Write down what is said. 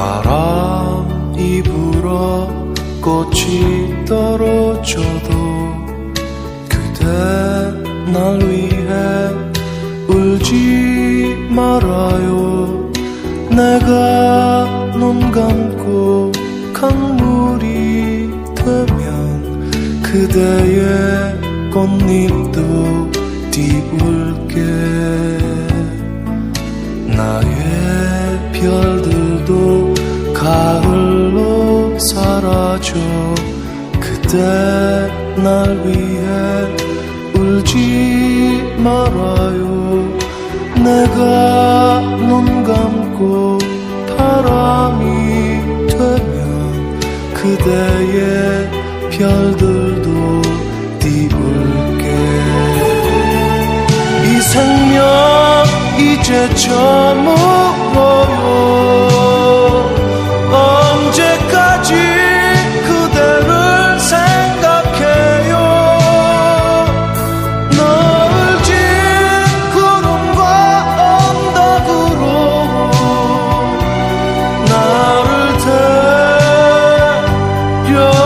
바람이 불어 꽃이 떨어져도 그대 날 위해 울지 말아요. 내가 눈 감고 강물이 되면 그대의 꽃잎도 띄울게. 나의 별들도 가을로 사라져 그대 날 위해 울지 말아요. 내가 눈 감고 바람이 되면 그대의 별들도 띄울게. 이 생명 이제 저물 yo.